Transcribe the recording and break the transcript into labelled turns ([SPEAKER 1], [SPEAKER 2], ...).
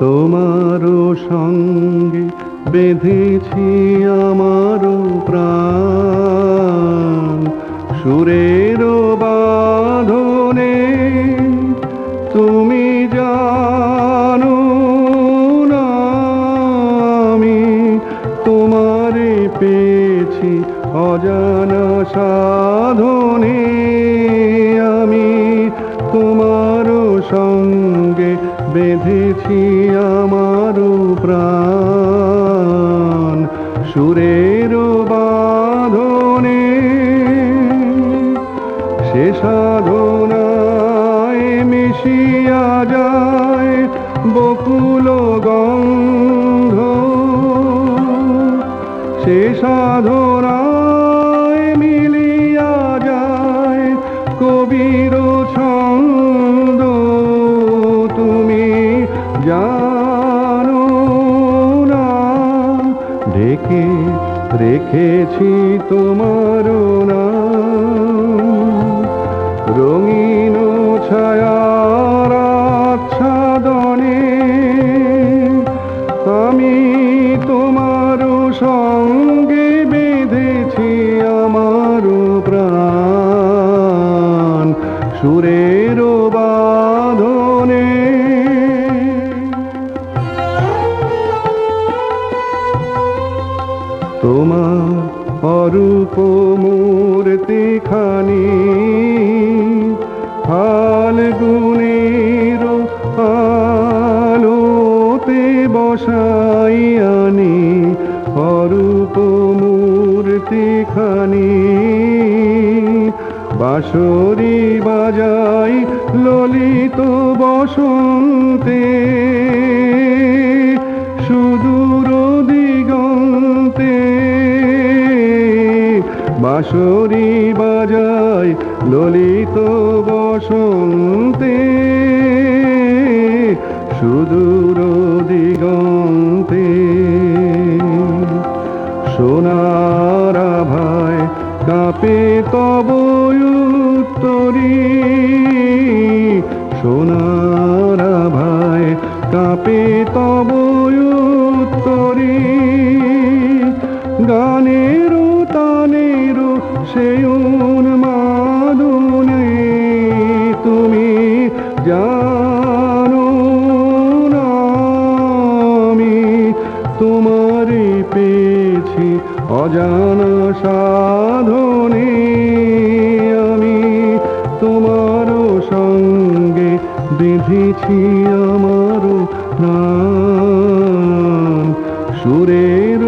[SPEAKER 1] তোমারও সঙ্গে বেঁধেছি আমার প্রাণ। সুরেরও বাঁধনে তুমি জানো না আমি তোমারে পেয়েছি অজানা সাধনে। বেঁধেছি আমারও প্রাণ। সুরেরও বাঁধনে সে সাধনায় মিশিয়া যায় বকুল গন্ধ। সে সাধনায় মিলিয়া যায় কবির ডেকে রেখেছি তোমার রঙিন ছায়ার আচ্ছাদনে আমি তোমার সঙ্গে বেঁধেছি আমার প্রাণ। সুরের তোমার অরূপ মূর্তি খানি, ফাল্গুনের আলোতে বসাই আনি অরূপ মূর্তি খানি। বাঁশরি বাজাই ললিত বসন্তে বাঁশরি বাজায় ললিত বসন্তে সুদূর দিগন্তে। সোনার তোমারে পেয়েছি অজানা সাধনে আমি। তোমার সঙ্গে বেঁধেছি আমার প্রাণ। সুরের